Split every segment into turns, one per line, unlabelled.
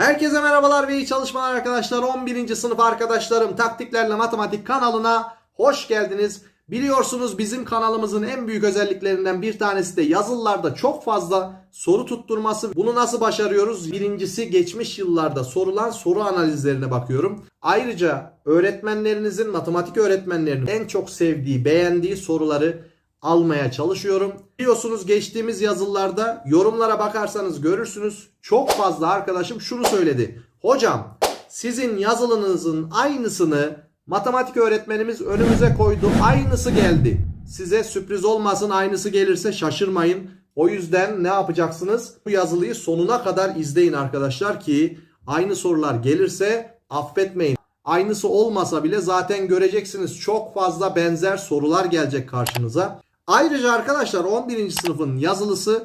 Herkese merhabalar ve iyi çalışmalar arkadaşlar. 11. sınıf arkadaşlarım Taktiklerle Matematik kanalına hoş geldiniz. Biliyorsunuz bizim kanalımızın en büyük özelliklerinden bir tanesi de yazılılarda çok fazla soru tutturması. Bunu nasıl başarıyoruz? Birincisi geçmiş yıllarda sorulan soru analizlerine bakıyorum. Ayrıca öğretmenlerinizin, matematik öğretmenlerinin en çok sevdiği, beğendiği soruları almaya çalışıyorum. Biliyorsunuz geçtiğimiz yazılarda yorumlara bakarsanız görürsünüz. Çok fazla arkadaşım şunu söyledi. Hocam sizin yazılınızın aynısını matematik öğretmenimiz önümüze koydu. Aynısı geldi. Size sürpriz olmasın aynısı gelirse şaşırmayın. O yüzden ne yapacaksınız? Bu yazılıyı sonuna kadar izleyin arkadaşlar ki aynı sorular gelirse affetmeyin. Aynısı olmasa bile zaten göreceksiniz çok fazla benzer sorular gelecek karşınıza. Ayrıca arkadaşlar 11. sınıfın yazılısı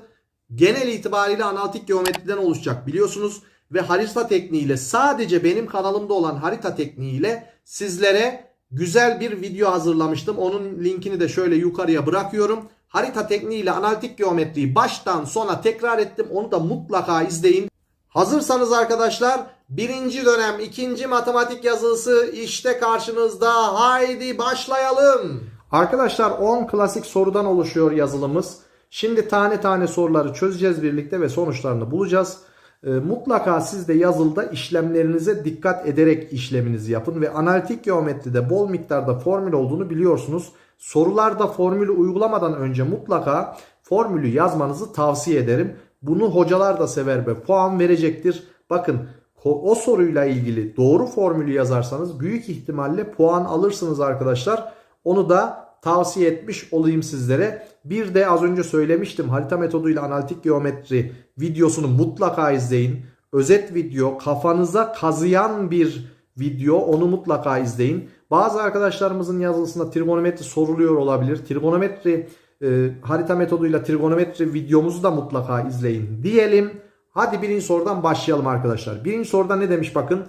genel itibariyle analitik geometriden oluşacak biliyorsunuz. Ve harita tekniğiyle sadece benim kanalımda olan harita tekniğiyle sizlere güzel bir video hazırlamıştım. Onun linkini de şöyle yukarıya bırakıyorum. Harita tekniğiyle analitik geometriyi baştan sona tekrar ettim. Onu da mutlaka izleyin. Hazırsanız arkadaşlar birinci dönem ikinci matematik yazılısı işte karşınızda. Haydi başlayalım. Arkadaşlar 10 klasik sorudan oluşuyor yazılımız. Şimdi tane tane soruları çözeceğiz birlikte ve sonuçlarını bulacağız. Ee, mutlaka siz de yazılıda işlemlerinize dikkat ederek işleminizi yapın ve analitik geometride bol miktarda formül olduğunu biliyorsunuz. Sorularda formülü uygulamadan önce mutlaka formülü yazmanızı tavsiye ederim. Bunu hocalar da sever ve puan verecektir. Bakın o soruyla ilgili doğru formülü yazarsanız büyük ihtimalle puan alırsınız arkadaşlar. Onu da tavsiye etmiş olayım sizlere. Bir de az önce söylemiştim harita metoduyla analitik geometri videosunu mutlaka izleyin. Özet video kafanıza kazıyan bir video onu mutlaka izleyin. Bazı arkadaşlarımızın yazılısında trigonometri soruluyor olabilir. Trigonometri e, harita metoduyla trigonometri videomuzu da mutlaka izleyin diyelim. Hadi birinci sorudan başlayalım arkadaşlar. Birinci soruda ne demiş bakın.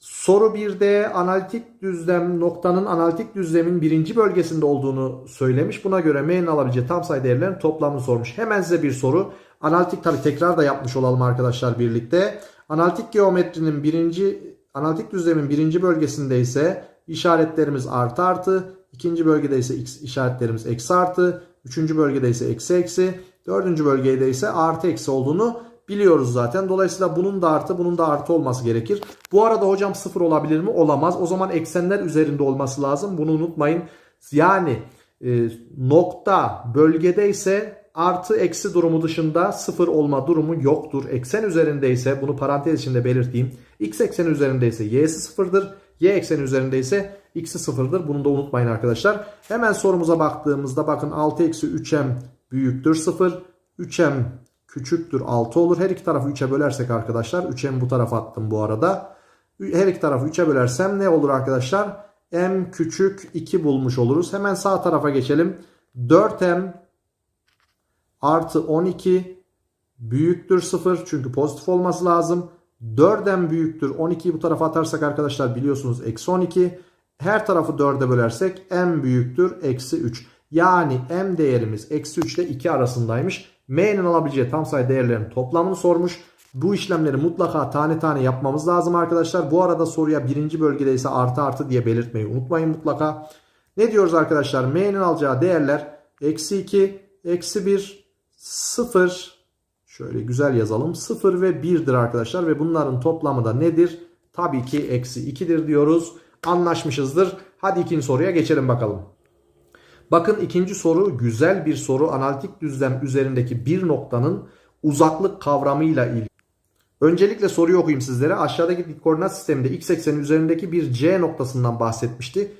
Soru 1'de analitik düzlem noktanın analitik düzlemin birinci bölgesinde olduğunu söylemiş. Buna göre m'nin alabileceği tam sayı değerlerin toplamını sormuş. Hemen size bir soru. Analitik tabi tekrar da yapmış olalım arkadaşlar birlikte. Analitik geometrinin birinci analitik düzlemin birinci bölgesinde ise işaretlerimiz artı artı. ikinci bölgede ise x işaretlerimiz eksi artı. Üçüncü bölgede ise eksi eksi. Dördüncü bölgede ise artı eksi olduğunu biliyoruz zaten. Dolayısıyla bunun da artı bunun da artı olması gerekir. Bu arada hocam sıfır olabilir mi? Olamaz. O zaman eksenler üzerinde olması lazım. Bunu unutmayın. Yani e, nokta bölgede ise artı eksi durumu dışında sıfır olma durumu yoktur. Eksen üzerinde ise bunu parantez içinde belirteyim. X ekseni üzerinde ise y'si sıfırdır. Y ekseni üzerinde ise x'i sıfırdır. Bunu da unutmayın arkadaşlar. Hemen sorumuza baktığımızda bakın 6 eksi 3m büyüktür 0. 3m küçüktür 6 olur. Her iki tarafı 3'e bölersek arkadaşlar 3m bu tarafa attım bu arada. Her iki tarafı 3'e bölersem ne olur arkadaşlar? m küçük 2 bulmuş oluruz. Hemen sağ tarafa geçelim. 4m artı 12 büyüktür 0 çünkü pozitif olması lazım. 4m büyüktür 12'yi bu tarafa atarsak arkadaşlar biliyorsunuz eksi 12. Her tarafı 4'e bölersek m büyüktür eksi 3. Yani m değerimiz eksi 3 ile 2 arasındaymış. M'nin alabileceği tam sayı değerlerinin toplamını sormuş. Bu işlemleri mutlaka tane tane yapmamız lazım arkadaşlar. Bu arada soruya birinci bölgede ise artı artı diye belirtmeyi unutmayın mutlaka. Ne diyoruz arkadaşlar? M'nin alacağı değerler eksi 2, eksi 1, 0. Şöyle güzel yazalım. 0 ve 1'dir arkadaşlar. Ve bunların toplamı da nedir? Tabii ki eksi 2'dir diyoruz. Anlaşmışızdır. Hadi ikinci soruya geçelim bakalım. Bakın ikinci soru güzel bir soru. Analitik düzlem üzerindeki bir noktanın uzaklık kavramıyla ilgili. Öncelikle soruyu okuyayım sizlere. Aşağıdaki dik koordinat sisteminde x ekseni üzerindeki bir C noktasından bahsetmişti.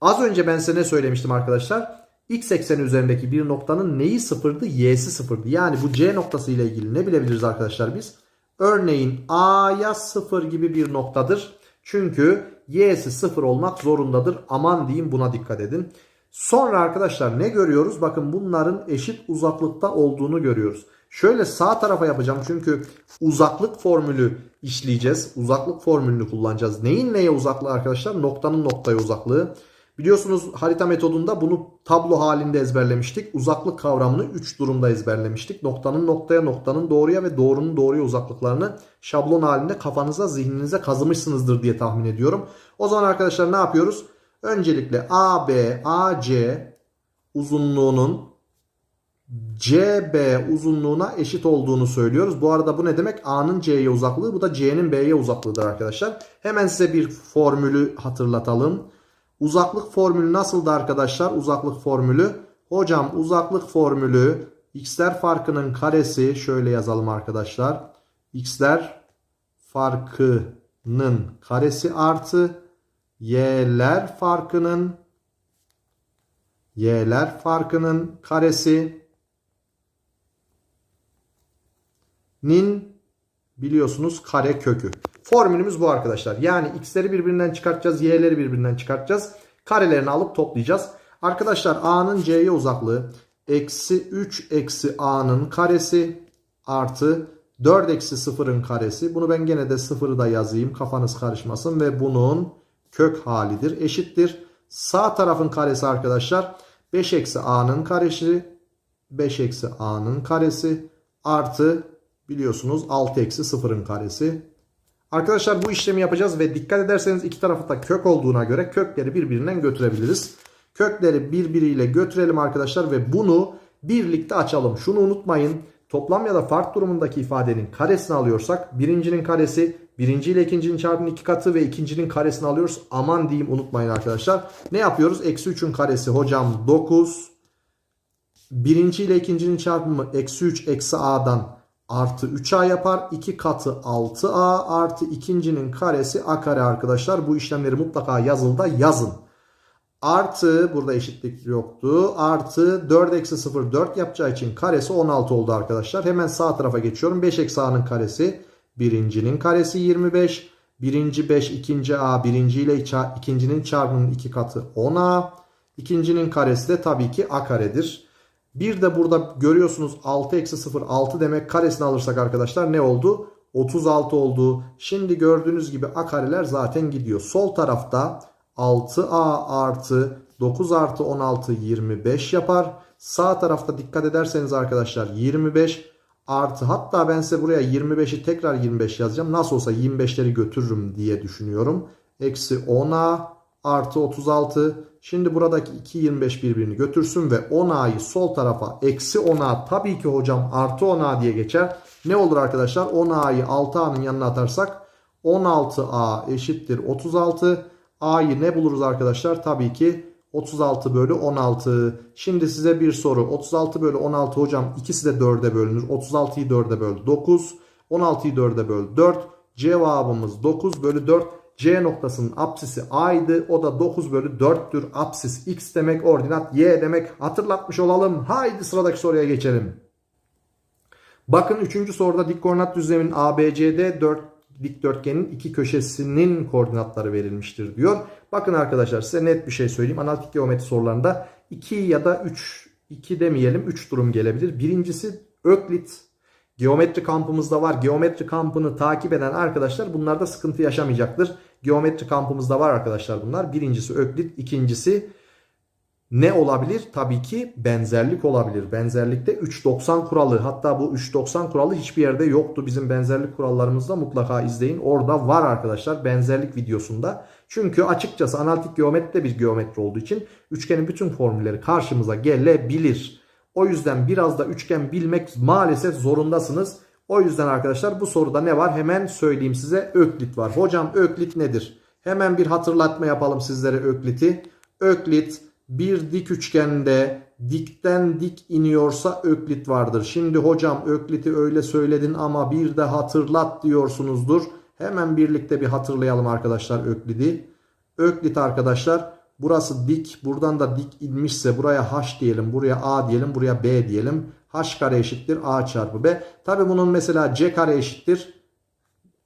Az önce ben size ne söylemiştim arkadaşlar? X ekseni üzerindeki bir noktanın neyi sıfırdı? Y'si sıfırdı. Yani bu C noktası ile ilgili ne bilebiliriz arkadaşlar biz? Örneğin A'ya sıfır gibi bir noktadır. Çünkü Y'si sıfır olmak zorundadır. Aman diyeyim buna dikkat edin. Sonra arkadaşlar ne görüyoruz? Bakın bunların eşit uzaklıkta olduğunu görüyoruz. Şöyle sağ tarafa yapacağım çünkü uzaklık formülü işleyeceğiz. Uzaklık formülünü kullanacağız. Neyin neye uzaklığı arkadaşlar? Noktanın noktaya uzaklığı. Biliyorsunuz harita metodunda bunu tablo halinde ezberlemiştik. Uzaklık kavramını 3 durumda ezberlemiştik. Noktanın noktaya, noktanın doğruya ve doğrunun doğruya uzaklıklarını şablon halinde kafanıza, zihninize kazımışsınızdır diye tahmin ediyorum. O zaman arkadaşlar ne yapıyoruz? Öncelikle AB, AC uzunluğunun CB uzunluğuna eşit olduğunu söylüyoruz. Bu arada bu ne demek? A'nın C'ye uzaklığı, bu da C'nin B'ye uzaklığıdır arkadaşlar. Hemen size bir formülü hatırlatalım. Uzaklık formülü nasıldı arkadaşlar? Uzaklık formülü. Hocam uzaklık formülü x'ler farkının karesi şöyle yazalım arkadaşlar. x'ler farkının karesi artı y'ler farkının y'ler farkının karesi nin biliyorsunuz kare kökü. Formülümüz bu arkadaşlar. Yani x'leri birbirinden çıkartacağız. Y'leri birbirinden çıkartacağız. Karelerini alıp toplayacağız. Arkadaşlar a'nın c'ye uzaklığı eksi 3 eksi a'nın karesi artı 4 eksi 0'ın karesi. Bunu ben gene de 0'ı da yazayım. Kafanız karışmasın. Ve bunun kök halidir. Eşittir. Sağ tarafın karesi arkadaşlar 5 eksi a'nın karesi 5 eksi a'nın karesi artı biliyorsunuz 6 eksi 0'ın karesi. Arkadaşlar bu işlemi yapacağız ve dikkat ederseniz iki tarafı da kök olduğuna göre kökleri birbirinden götürebiliriz. Kökleri birbiriyle götürelim arkadaşlar ve bunu birlikte açalım. Şunu unutmayın. Toplam ya da fark durumundaki ifadenin karesini alıyorsak birincinin karesi birinci ile ikincinin çarpımının iki katı ve ikincinin karesini alıyoruz. Aman diyeyim unutmayın arkadaşlar. Ne yapıyoruz? Eksi 3'ün karesi hocam 9. Birinci ile ikincinin çarpımı eksi 3 eksi a'dan artı 3a yapar. 2 katı 6a artı ikincinin karesi a kare arkadaşlar. Bu işlemleri mutlaka yazılda yazın. Artı burada eşitlik yoktu. Artı 4 eksi 0 4 yapacağı için karesi 16 oldu arkadaşlar. Hemen sağ tarafa geçiyorum. 5 eksi a'nın karesi. Birincinin karesi 25. Birinci 5 ikinci a birinci ile ikincinin çarpımının 2 katı 10a. İkincinin karesi de tabii ki a karedir. Bir de burada görüyorsunuz 6 eksi 0 6 demek karesini alırsak arkadaşlar ne oldu? 36 oldu. Şimdi gördüğünüz gibi a kareler zaten gidiyor. Sol tarafta 6a artı 9 artı 16 25 yapar. Sağ tarafta dikkat ederseniz arkadaşlar 25 artı hatta ben size buraya 25'i tekrar 25 yazacağım. Nasıl olsa 25'leri götürürüm diye düşünüyorum. Eksi 10a artı 36. Şimdi buradaki 2 25 birbirini götürsün ve 10a'yı sol tarafa eksi 10a tabii ki hocam artı 10a diye geçer. Ne olur arkadaşlar 10a'yı 6a'nın yanına atarsak 16a eşittir 36. A'yı ne buluruz arkadaşlar? Tabii ki 36 bölü 16. Şimdi size bir soru. 36 bölü 16 hocam ikisi de 4'e bölünür. 36'yı 4'e böl 9. 16'yı 4'e böl 4. Cevabımız 9 bölü 4. C noktasının apsisi A'ydı. O da 9 bölü 4'tür. Apsis X demek, ordinat Y demek. Hatırlatmış olalım. Haydi sıradaki soruya geçelim. Bakın 3. soruda dik koordinat düzleminin ABCD 4 dikdörtgenin iki köşesinin koordinatları verilmiştir diyor. Bakın arkadaşlar size net bir şey söyleyeyim. Analitik geometri sorularında 2 ya da 3, 2 demeyelim 3 durum gelebilir. Birincisi Öklit geometri kampımızda var. Geometri kampını takip eden arkadaşlar bunlarda sıkıntı yaşamayacaktır. Geometri kampımızda var arkadaşlar bunlar. Birincisi Öklit, ikincisi ne olabilir? Tabii ki benzerlik olabilir. Benzerlikte 3.90 kuralı hatta bu 3.90 kuralı hiçbir yerde yoktu. Bizim benzerlik kurallarımızda mutlaka izleyin. Orada var arkadaşlar benzerlik videosunda. Çünkü açıkçası analitik geometri de bir geometri olduğu için üçgenin bütün formülleri karşımıza gelebilir. O yüzden biraz da üçgen bilmek maalesef zorundasınız. O yüzden arkadaşlar bu soruda ne var? Hemen söyleyeyim size. Öklit var. Hocam Öklit nedir? Hemen bir hatırlatma yapalım sizlere Öklit'i. Öklit bir dik üçgende dikten dik iniyorsa öklit vardır. Şimdi hocam ökliti öyle söyledin ama bir de hatırlat diyorsunuzdur. Hemen birlikte bir hatırlayalım arkadaşlar öklidi. Öklit arkadaşlar burası dik buradan da dik inmişse buraya h diyelim buraya a diyelim buraya b diyelim. h kare eşittir a çarpı b. Tabi bunun mesela c kare eşittir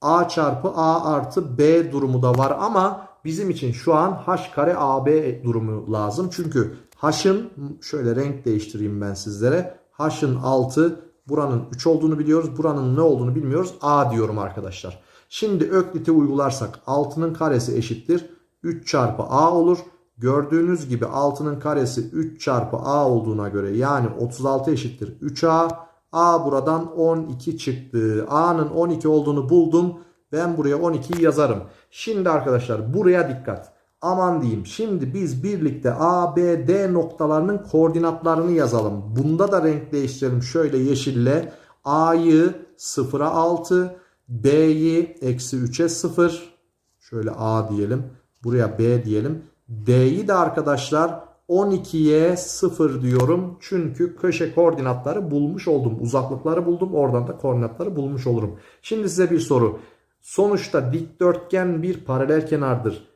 a çarpı a artı b durumu da var ama bizim için şu an h kare AB durumu lazım. Çünkü h'ın şöyle renk değiştireyim ben sizlere. h'ın 6 buranın 3 olduğunu biliyoruz. Buranın ne olduğunu bilmiyoruz. A diyorum arkadaşlar. Şimdi ökliti uygularsak 6'nın karesi eşittir. 3 çarpı A olur. Gördüğünüz gibi 6'nın karesi 3 çarpı a olduğuna göre yani 36 eşittir 3a. a buradan 12 çıktı. a'nın 12 olduğunu buldum. Ben buraya 12'yi yazarım. Şimdi arkadaşlar buraya dikkat. Aman diyeyim şimdi biz birlikte A, B, D noktalarının koordinatlarını yazalım. Bunda da renk değiştirelim. Şöyle yeşille A'yı 0'a 6, B'yi eksi 3'e 0. Şöyle A diyelim. Buraya B diyelim. D'yi de arkadaşlar 12'ye 0 diyorum. Çünkü köşe koordinatları bulmuş oldum. Uzaklıkları buldum. Oradan da koordinatları bulmuş olurum. Şimdi size bir soru. Sonuçta dikdörtgen bir paralel kenardır.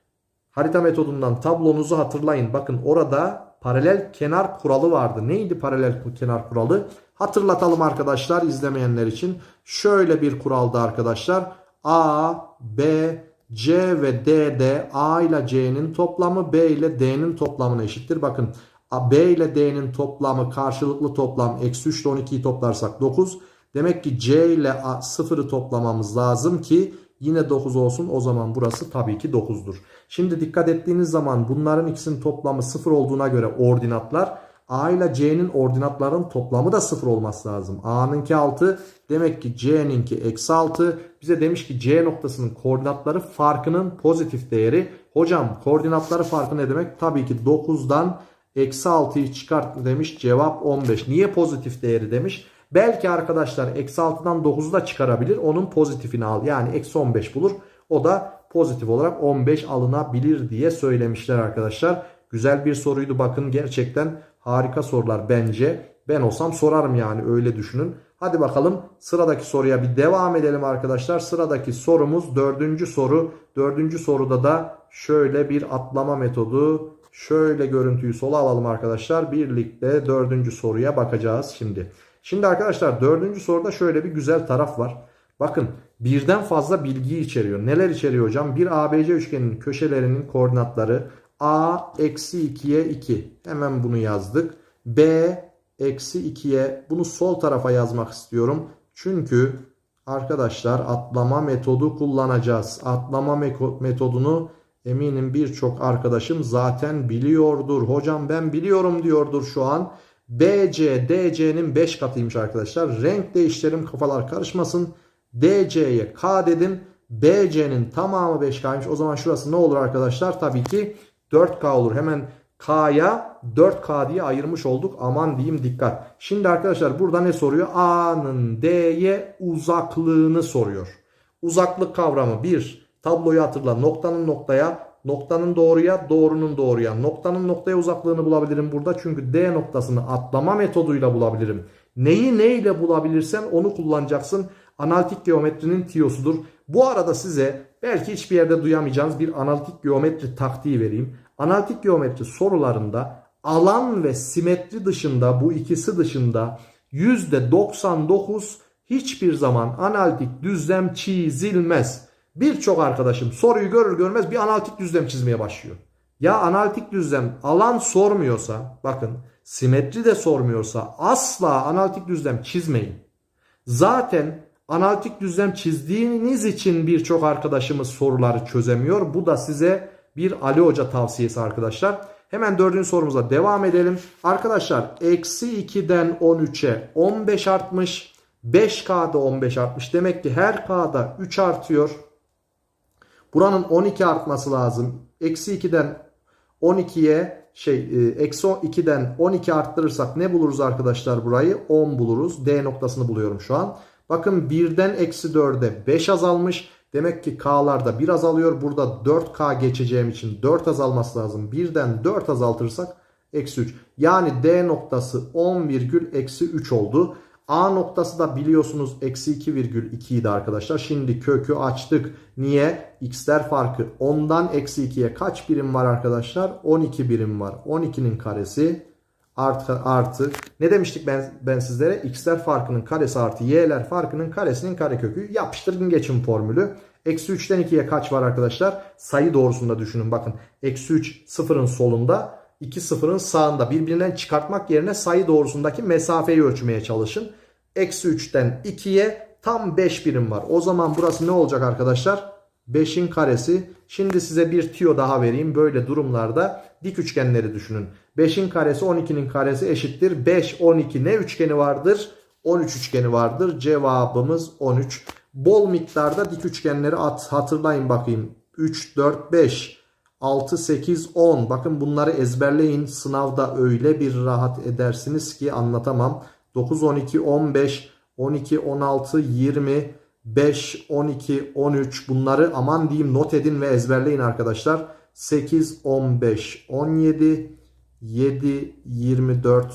Harita metodundan tablonuzu hatırlayın. Bakın orada paralel kenar kuralı vardı. Neydi paralel kenar kuralı? Hatırlatalım arkadaşlar izlemeyenler için. Şöyle bir kuraldı arkadaşlar. A, B, C ve D'de A ile C'nin toplamı B ile D'nin toplamına eşittir. Bakın B ile D'nin toplamı karşılıklı toplam eksi 3 ile 12'yi toplarsak 9. Demek ki C ile A- 0'ı toplamamız lazım ki yine 9 olsun. O zaman burası tabii ki 9'dur. Şimdi dikkat ettiğiniz zaman bunların ikisinin toplamı 0 olduğuna göre ordinatlar A ile C'nin ordinatların toplamı da 0 olması lazım. A'nınki 6 demek ki C'ninki eksi 6. Bize demiş ki C noktasının koordinatları farkının pozitif değeri. Hocam koordinatları farkı ne demek? Tabii ki 9'dan eksi 6'yı çıkart demiş. Cevap 15. Niye pozitif değeri demiş? Belki arkadaşlar eksi 6'dan 9'u da çıkarabilir. Onun pozitifini al. Yani eksi 15 bulur. O da pozitif olarak 15 alınabilir diye söylemişler arkadaşlar. Güzel bir soruydu bakın gerçekten harika sorular bence. Ben olsam sorarım yani öyle düşünün. Hadi bakalım sıradaki soruya bir devam edelim arkadaşlar. Sıradaki sorumuz dördüncü soru. Dördüncü soruda da şöyle bir atlama metodu. Şöyle görüntüyü sola alalım arkadaşlar. Birlikte dördüncü soruya bakacağız şimdi. Şimdi arkadaşlar dördüncü soruda şöyle bir güzel taraf var. Bakın birden fazla bilgiyi içeriyor. Neler içeriyor hocam? Bir ABC üçgeninin köşelerinin koordinatları A eksi 2'ye 2. Hemen bunu yazdık. B eksi 2'ye bunu sol tarafa yazmak istiyorum. Çünkü arkadaşlar atlama metodu kullanacağız. Atlama metodunu eminim birçok arkadaşım zaten biliyordur. Hocam ben biliyorum diyordur şu an. BC DC'nin 5 katıymış arkadaşlar. Renk değiştirelim kafalar karışmasın. DC'ye K dedim. BC'nin tamamı 5K'ymış. O zaman şurası ne olur arkadaşlar? Tabii ki 4K olur. Hemen K'ya 4K diye ayırmış olduk. Aman diyeyim dikkat. Şimdi arkadaşlar burada ne soruyor? A'nın D'ye uzaklığını soruyor. Uzaklık kavramı 1. Tabloyu hatırla. Noktanın noktaya, noktanın doğruya, doğrunun doğruya. Noktanın noktaya uzaklığını bulabilirim burada. Çünkü D noktasını atlama metoduyla bulabilirim. Neyi neyle bulabilirsen onu kullanacaksın. Analitik geometrinin tiyosudur. Bu arada size belki hiçbir yerde duyamayacağınız bir analitik geometri taktiği vereyim. Analitik geometri sorularında alan ve simetri dışında bu ikisi dışında %99 hiçbir zaman analitik düzlem çizilmez. Birçok arkadaşım soruyu görür görmez bir analitik düzlem çizmeye başlıyor. Ya analitik düzlem alan sormuyorsa bakın simetri de sormuyorsa asla analitik düzlem çizmeyin. Zaten analitik düzlem çizdiğiniz için birçok arkadaşımız soruları çözemiyor. Bu da size bir Ali Hoca tavsiyesi arkadaşlar. Hemen dördüncü sorumuza devam edelim. Arkadaşlar eksi 2'den 13'e 15 artmış. 5K'da 15 artmış. Demek ki her K'da 3 artıyor. Buranın 12 artması lazım. Eksi 2'den 12'ye şey e, eksi 2'den 12 arttırırsak ne buluruz arkadaşlar burayı? 10 buluruz. D noktasını buluyorum şu an. Bakın 1'den eksi 4'e 5 azalmış. Demek ki K'larda 1 azalıyor. Burada 4K geçeceğim için 4 azalması lazım. 1'den 4 azaltırsak eksi 3. Yani D noktası 10 virgül eksi 3 oldu. A noktası da biliyorsunuz eksi 2 virgül 2 idi arkadaşlar. Şimdi kökü açtık. Niye? X'ler farkı 10'dan eksi 2'ye kaç birim var arkadaşlar? 12 birim var. 12'nin karesi artı artı ne demiştik ben ben sizlere x'ler farkının karesi artı y'ler farkının karesinin karekökü yapıştırın geçin formülü. Eksi 3'ten 2'ye kaç var arkadaşlar? Sayı doğrusunda düşünün bakın. Eksi 3 sıfırın solunda 2 sıfırın sağında birbirinden çıkartmak yerine sayı doğrusundaki mesafeyi ölçmeye çalışın. Eksi 3'ten 2'ye tam 5 birim var. O zaman burası ne olacak arkadaşlar? 5'in karesi. Şimdi size bir tüyo daha vereyim. Böyle durumlarda dik üçgenleri düşünün. 5'in karesi 12'nin karesi eşittir. 5, 12 ne üçgeni vardır? 13 üçgeni vardır. Cevabımız 13. Bol miktarda dik üçgenleri at, hatırlayın bakayım. 3, 4, 5, 6, 8, 10. Bakın bunları ezberleyin. Sınavda öyle bir rahat edersiniz ki anlatamam. 9, 12, 15, 12, 16, 20, 5, 12, 13 bunları aman diyeyim not edin ve ezberleyin arkadaşlar. 8, 15, 17, 7, 24,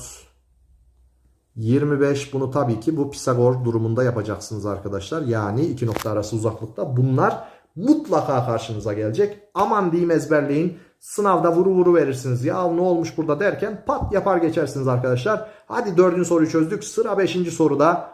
25 bunu tabii ki bu Pisagor durumunda yapacaksınız arkadaşlar. Yani iki nokta arası uzaklıkta bunlar mutlaka karşınıza gelecek. Aman diyeyim ezberleyin. Sınavda vuru vuru verirsiniz. Ya ne olmuş burada derken pat yapar geçersiniz arkadaşlar. Hadi dördüncü soruyu çözdük. Sıra beşinci soruda.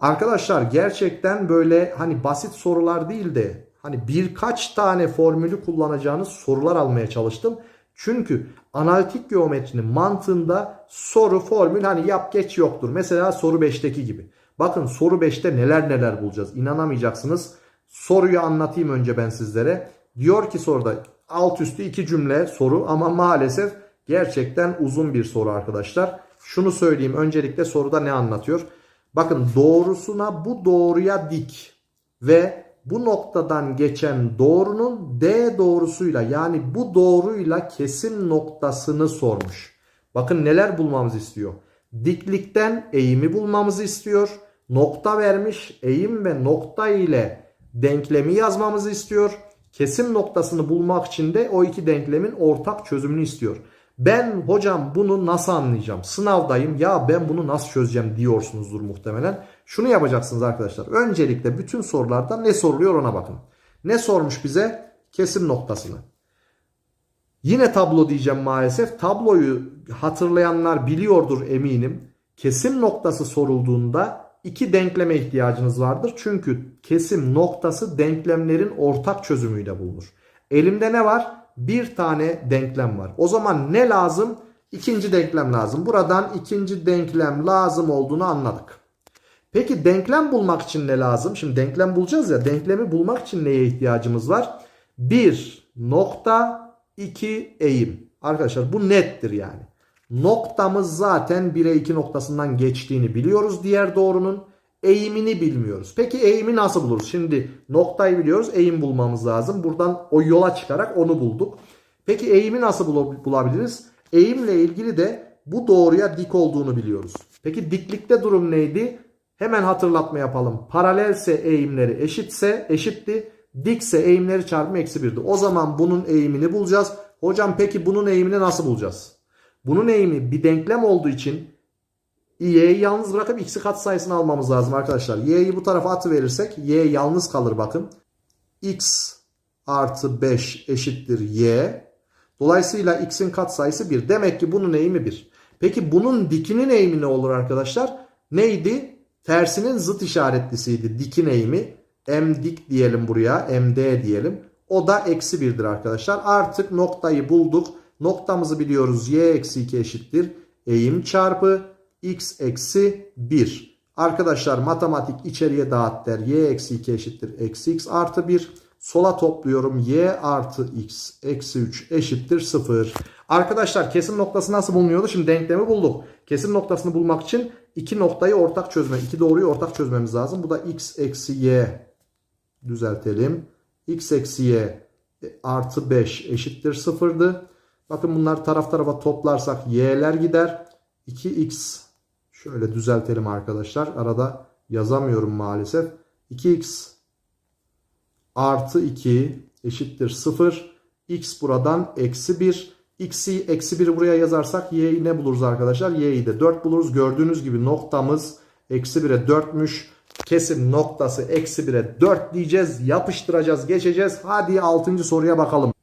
Arkadaşlar gerçekten böyle hani basit sorular değil de hani birkaç tane formülü kullanacağınız sorular almaya çalıştım. Çünkü analitik geometrinin mantığında soru formül hani yap geç yoktur. Mesela soru 5'teki gibi. Bakın soru 5'te neler neler bulacağız. İnanamayacaksınız. Soruyu anlatayım önce ben sizlere. Diyor ki soruda alt üstü iki cümle soru ama maalesef gerçekten uzun bir soru arkadaşlar. Şunu söyleyeyim öncelikle soruda ne anlatıyor? Bakın doğrusuna bu doğruya dik ve bu noktadan geçen doğrunun D doğrusuyla yani bu doğruyla kesim noktasını sormuş. Bakın neler bulmamızı istiyor. Diklikten eğimi bulmamızı istiyor. Nokta vermiş. Eğim ve nokta ile denklemi yazmamızı istiyor. Kesim noktasını bulmak için de o iki denklemin ortak çözümünü istiyor. Ben hocam bunu nasıl anlayacağım? Sınavdayım ya ben bunu nasıl çözeceğim diyorsunuzdur muhtemelen. Şunu yapacaksınız arkadaşlar. Öncelikle bütün sorularda ne soruluyor ona bakın. Ne sormuş bize? Kesim noktasını. Yine tablo diyeceğim maalesef. Tabloyu hatırlayanlar biliyordur eminim. Kesim noktası sorulduğunda iki denkleme ihtiyacınız vardır. Çünkü kesim noktası denklemlerin ortak çözümüyle bulunur. Elimde ne var? Bir tane denklem var. O zaman ne lazım? İkinci denklem lazım. Buradan ikinci denklem lazım olduğunu anladık. Peki denklem bulmak için ne lazım? Şimdi denklem bulacağız ya. Denklemi bulmak için neye ihtiyacımız var? 1 nokta 2 eğim. Arkadaşlar bu nettir yani. Noktamız zaten 1'e 2 noktasından geçtiğini biliyoruz diğer doğrunun. Eğimini bilmiyoruz. Peki eğimi nasıl buluruz? Şimdi noktayı biliyoruz. Eğim bulmamız lazım. Buradan o yola çıkarak onu bulduk. Peki eğimi nasıl bulabiliriz? Eğimle ilgili de bu doğruya dik olduğunu biliyoruz. Peki diklikte durum neydi? Hemen hatırlatma yapalım. Paralelse eğimleri eşitse eşitti. Dikse eğimleri çarpımı eksi birdi. O zaman bunun eğimini bulacağız. Hocam peki bunun eğimini nasıl bulacağız? Bunun eğimi bir denklem olduğu için y'yi yalnız bırakıp x'i katsayısını almamız lazım arkadaşlar. y'yi bu tarafa atı verirsek y yalnız kalır bakın. x artı 5 eşittir y. Dolayısıyla x'in katsayısı 1. Demek ki bunun eğimi 1. Peki bunun dikinin eğimi ne olur arkadaşlar? Neydi? Tersinin zıt işaretlisiydi. Dikin eğimi. M dik diyelim buraya. MD diyelim. O da eksi 1'dir arkadaşlar. Artık noktayı bulduk. Noktamızı biliyoruz. Y eksi 2 eşittir. Eğim çarpı x eksi 1. Arkadaşlar matematik içeriye dağıt der. Y eksi 2 eşittir. Eksi x artı 1. Sola topluyorum. Y artı x eksi 3 eşittir 0. Arkadaşlar kesim noktası nasıl bulunuyordu? Şimdi denklemi bulduk. Kesim noktasını bulmak için iki noktayı ortak çözme, iki doğruyu ortak çözmemiz lazım. Bu da x eksi y düzeltelim. x eksi y artı 5 eşittir 0'dı. Bakın bunlar taraf tarafa toplarsak y'ler gider. 2x şöyle düzeltelim arkadaşlar. Arada yazamıyorum maalesef. 2x artı 2 eşittir 0. x buradan eksi 1. x'i eksi 1'i buraya yazarsak y'yi ne buluruz arkadaşlar? y'yi de 4 buluruz. Gördüğünüz gibi noktamız eksi 1'e 4'müş. Kesim noktası eksi 1'e 4 diyeceğiz. Yapıştıracağız geçeceğiz. Hadi 6. soruya bakalım.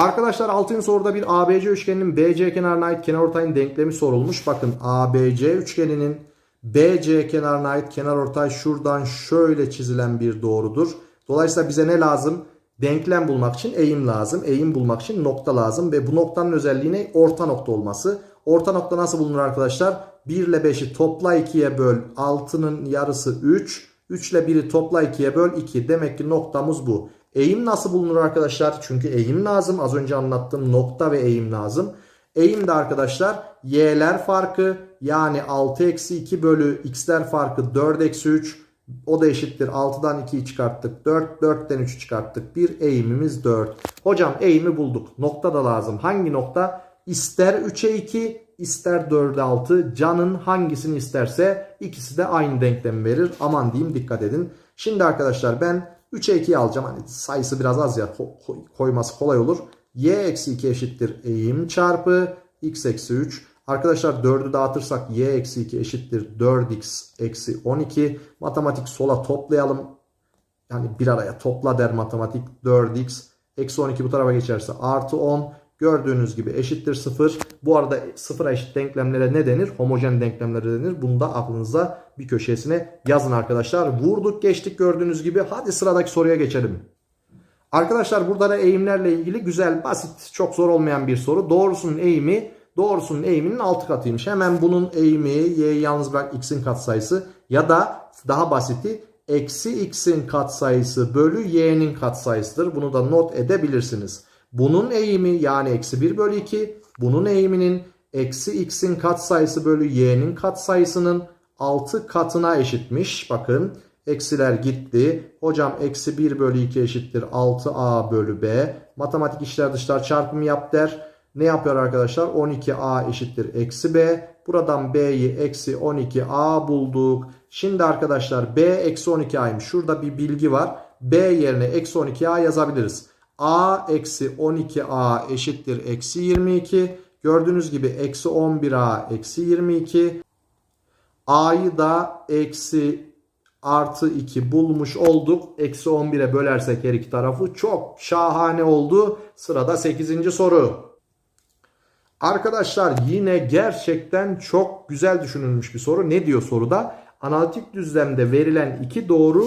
Arkadaşlar 6. soruda bir ABC üçgeninin BC kenarına ait kenarortayın denklemi sorulmuş. Bakın ABC üçgeninin BC kenarına ait kenarortay şuradan şöyle çizilen bir doğrudur. Dolayısıyla bize ne lazım? Denklem bulmak için eğim lazım. Eğim bulmak için nokta lazım. Ve bu noktanın özelliği ne? Orta nokta olması. Orta nokta nasıl bulunur arkadaşlar? 1 ile 5'i topla 2'ye böl. 6'nın yarısı 3. 3 ile 1'i topla 2'ye böl 2. Demek ki noktamız bu. Eğim nasıl bulunur arkadaşlar? Çünkü eğim lazım. Az önce anlattığım nokta ve eğim lazım. Eğim de arkadaşlar y'ler farkı yani 6 eksi 2 bölü x'ler farkı 4 eksi 3 o da eşittir 6'dan 2'yi çıkarttık 4 4'ten 3'ü çıkarttık 1 eğimimiz 4. Hocam eğimi bulduk nokta da lazım hangi nokta ister 3'e 2 ister 4'e 6 canın hangisini isterse ikisi de aynı denklemi verir aman diyeyim dikkat edin. Şimdi arkadaşlar ben 3'e 2'yi alacağım hani sayısı biraz az ya koyması kolay olur y eksi 2 eşittir eğim çarpı x eksi 3. Arkadaşlar 4'ü dağıtırsak y eksi 2 eşittir 4x eksi 12. Matematik sola toplayalım. Yani bir araya topla der matematik 4x eksi 12 bu tarafa geçerse artı 10. Gördüğünüz gibi eşittir 0. Bu arada sıfıra eşit denklemlere ne denir? Homojen denklemlere denir. Bunu da aklınıza bir köşesine yazın arkadaşlar. Vurduk geçtik gördüğünüz gibi. Hadi sıradaki soruya geçelim. Arkadaşlar burada da eğimlerle ilgili güzel, basit, çok zor olmayan bir soru. Doğrusunun eğimi doğrusunun eğiminin 6 katıymış. Hemen bunun eğimi y'yi yalnız bırak x'in katsayısı ya da daha basiti eksi x'in katsayısı bölü y'nin katsayısıdır. Bunu da not edebilirsiniz. Bunun eğimi yani eksi 1 bölü 2 bunun eğiminin eksi x'in katsayısı bölü y'nin katsayısının 6 katına eşitmiş. Bakın Eksiler gitti. Hocam eksi 1 bölü 2 eşittir 6a bölü b. Matematik işler dışlar çarpımı yap der. Ne yapıyor arkadaşlar? 12a eşittir eksi b. Buradan b'yi eksi 12a bulduk. Şimdi arkadaşlar b eksi 12a'ymış. Şurada bir bilgi var. b yerine eksi 12a yazabiliriz. A eksi 12a eşittir eksi 22. Gördüğünüz gibi eksi 11a eksi 22. a'yı da eksi artı 2 bulmuş olduk. Eksi 11'e bölersek her iki tarafı çok şahane oldu. Sırada 8. soru. Arkadaşlar yine gerçekten çok güzel düşünülmüş bir soru. Ne diyor soruda? Analitik düzlemde verilen iki doğru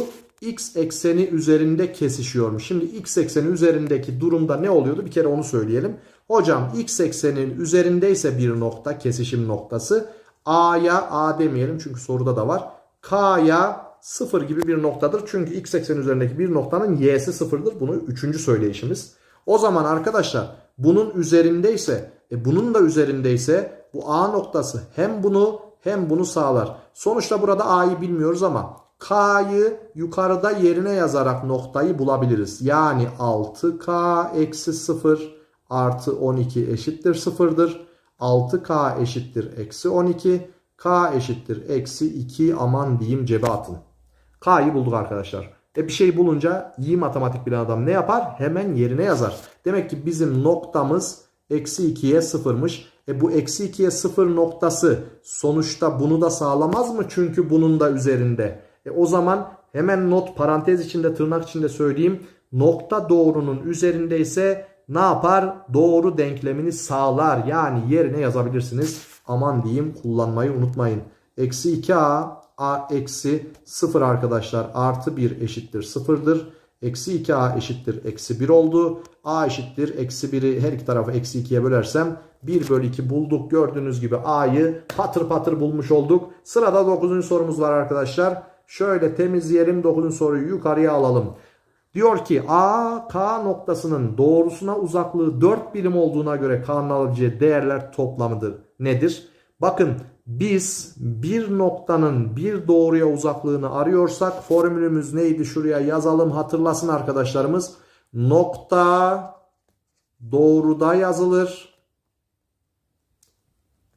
x ekseni üzerinde kesişiyormuş. Şimdi x ekseni üzerindeki durumda ne oluyordu? Bir kere onu söyleyelim. Hocam x eksenin üzerindeyse bir nokta kesişim noktası A'ya A demeyelim çünkü soruda da var. K'ya 0 gibi bir noktadır. Çünkü x eksen üzerindeki bir noktanın y'si 0'dır. Bunu üçüncü söyleyişimiz. O zaman arkadaşlar bunun üzerindeyse e bunun da üzerindeyse bu A noktası hem bunu hem bunu sağlar. Sonuçta burada A'yı bilmiyoruz ama K'yı yukarıda yerine yazarak noktayı bulabiliriz. Yani 6K eksi 0 artı 12 eşittir 0'dır. 6K eşittir eksi 12. K eşittir eksi 2 aman diyeyim cebe atın. K'yı bulduk arkadaşlar. E bir şey bulunca iyi matematik bilen adam ne yapar? Hemen yerine yazar. Demek ki bizim noktamız eksi 2'ye sıfırmış. E bu eksi 2'ye sıfır noktası sonuçta bunu da sağlamaz mı? Çünkü bunun da üzerinde. E o zaman hemen not parantez içinde tırnak içinde söyleyeyim. Nokta doğrunun üzerinde ise ne yapar? Doğru denklemini sağlar. Yani yerine yazabilirsiniz. Aman diyeyim kullanmayı unutmayın. Eksi 2a a eksi 0 arkadaşlar artı 1 eşittir 0'dır. Eksi 2a eşittir eksi 1 oldu. a eşittir eksi 1'i her iki tarafı eksi 2'ye bölersem 1 bölü 2 bulduk. Gördüğünüz gibi a'yı patır patır bulmuş olduk. Sırada 9. sorumuz var arkadaşlar. Şöyle temizleyelim 9. soruyu yukarıya alalım. Diyor ki A, K noktasının doğrusuna uzaklığı 4 birim olduğuna göre K'nın alabileceği değerler toplamıdır. Nedir? Bakın biz bir noktanın bir doğruya uzaklığını arıyorsak formülümüz neydi? Şuraya yazalım hatırlasın arkadaşlarımız. Nokta doğruda yazılır.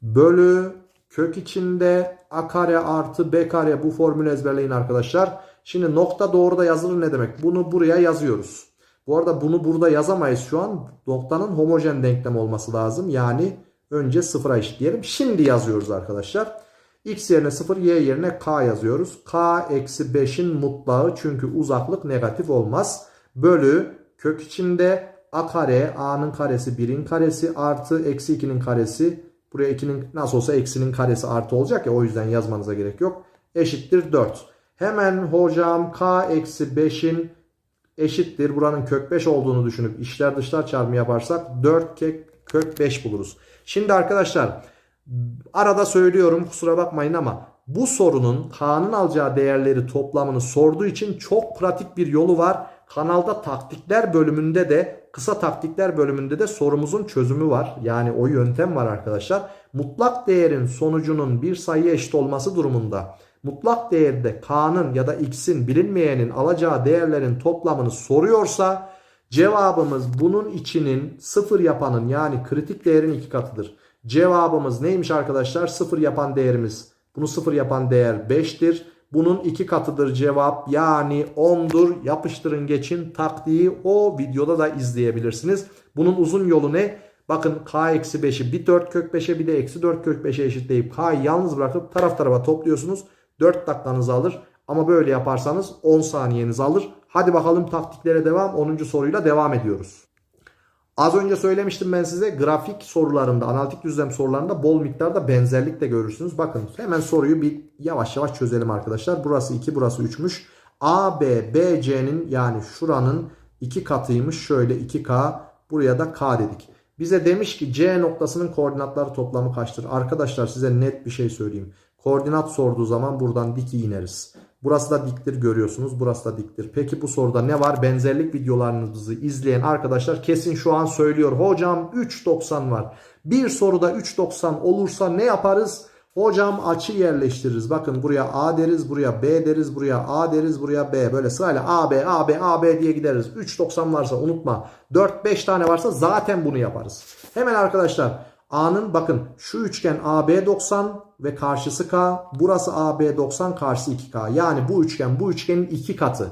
Bölü kök içinde a kare artı b kare bu formülü ezberleyin arkadaşlar. Şimdi nokta doğruda yazılır ne demek? Bunu buraya yazıyoruz. Bu arada bunu burada yazamayız şu an. Noktanın homojen denklem olması lazım. Yani Önce sıfıra eşitleyelim. Şimdi yazıyoruz arkadaşlar. X yerine 0, Y yerine K yazıyoruz. K eksi 5'in mutlağı çünkü uzaklık negatif olmaz. Bölü kök içinde A kare, A'nın karesi 1'in karesi artı eksi 2'nin karesi. Buraya 2'nin nasıl olsa eksinin karesi artı olacak ya o yüzden yazmanıza gerek yok. Eşittir 4. Hemen hocam K eksi 5'in eşittir. Buranın kök 5 olduğunu düşünüp işler dışlar çarpımı yaparsak 4 kök 5 buluruz. Şimdi arkadaşlar arada söylüyorum kusura bakmayın ama bu sorunun K'nın alacağı değerleri toplamını sorduğu için çok pratik bir yolu var. Kanalda taktikler bölümünde de kısa taktikler bölümünde de sorumuzun çözümü var. Yani o yöntem var arkadaşlar. Mutlak değerin sonucunun bir sayıya eşit olması durumunda mutlak değerde K'nın ya da X'in bilinmeyenin alacağı değerlerin toplamını soruyorsa cevabımız bunun içinin sıfır yapanın yani kritik değerin iki katıdır. Cevabımız neymiş arkadaşlar? Sıfır yapan değerimiz. Bunu sıfır yapan değer 5'tir. Bunun iki katıdır cevap yani 10'dur. Yapıştırın geçin taktiği o videoda da izleyebilirsiniz. Bunun uzun yolu ne? Bakın k eksi 5'i bir 4 kök 5'e bir de eksi 4 kök 5'e eşitleyip k'yı yalnız bırakıp taraf tarafa topluyorsunuz. 4 dakikanızı alır ama böyle yaparsanız 10 saniyenizi alır. Hadi bakalım taktiklere devam. 10. soruyla devam ediyoruz. Az önce söylemiştim ben size grafik sorularında, analitik düzlem sorularında bol miktarda benzerlik de görürsünüz. Bakın hemen soruyu bir yavaş yavaş çözelim arkadaşlar. Burası 2, burası 3'müş. AB, BC'nin yani şuranın 2 katıymış. Şöyle 2K, buraya da K dedik. Bize demiş ki C noktasının koordinatları toplamı kaçtır? Arkadaşlar size net bir şey söyleyeyim. Koordinat sorduğu zaman buradan diki ineriz. Burası da diktir görüyorsunuz. Burası da diktir. Peki bu soruda ne var? Benzerlik videolarınızı izleyen arkadaşlar kesin şu an söylüyor. Hocam 3.90 var. Bir soruda 3.90 olursa ne yaparız? Hocam açı yerleştiririz. Bakın buraya A deriz, buraya B deriz, buraya A deriz, buraya B. Böyle sırayla AB, AB, AB diye gideriz. 3.90 varsa unutma. 4-5 tane varsa zaten bunu yaparız. Hemen arkadaşlar A'nın bakın şu üçgen AB 90 ve karşısı K. Burası AB 90 karşısı 2K. Yani bu üçgen bu üçgenin iki katı.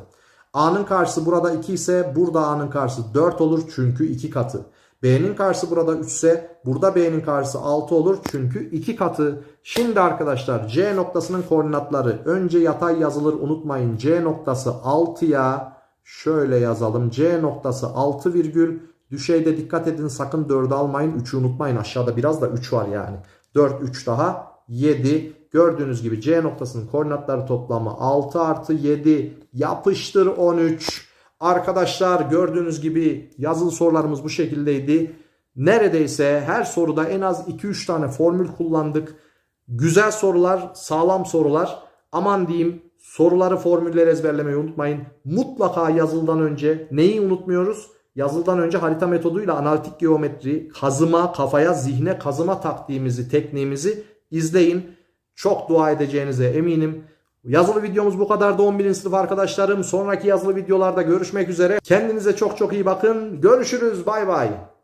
A'nın karşısı burada 2 ise burada A'nın karşısı 4 olur çünkü 2 katı. B'nin karşısı burada 3 ise burada B'nin karşısı 6 olur çünkü 2 katı. Şimdi arkadaşlar C noktasının koordinatları önce yatay yazılır unutmayın. C noktası 6'ya şöyle yazalım. C noktası 6 virgül Düşeyde dikkat edin sakın 4'ü almayın. 3'ü unutmayın. Aşağıda biraz da 3 var yani. 4, 3 daha 7. Gördüğünüz gibi C noktasının koordinatları toplamı 6 artı 7. Yapıştır 13. Arkadaşlar gördüğünüz gibi yazılı sorularımız bu şekildeydi. Neredeyse her soruda en az 2-3 tane formül kullandık. Güzel sorular, sağlam sorular. Aman diyeyim soruları formülleri ezberlemeyi unutmayın. Mutlaka yazılıdan önce neyi unutmuyoruz? Yazılıdan önce harita metoduyla analitik geometri, kazıma, kafaya, zihne kazıma taktiğimizi, tekniğimizi izleyin. Çok dua edeceğinize eminim. Yazılı videomuz bu kadar da 11. sınıf arkadaşlarım. Sonraki yazılı videolarda görüşmek üzere. Kendinize çok çok iyi bakın. Görüşürüz. Bay bay.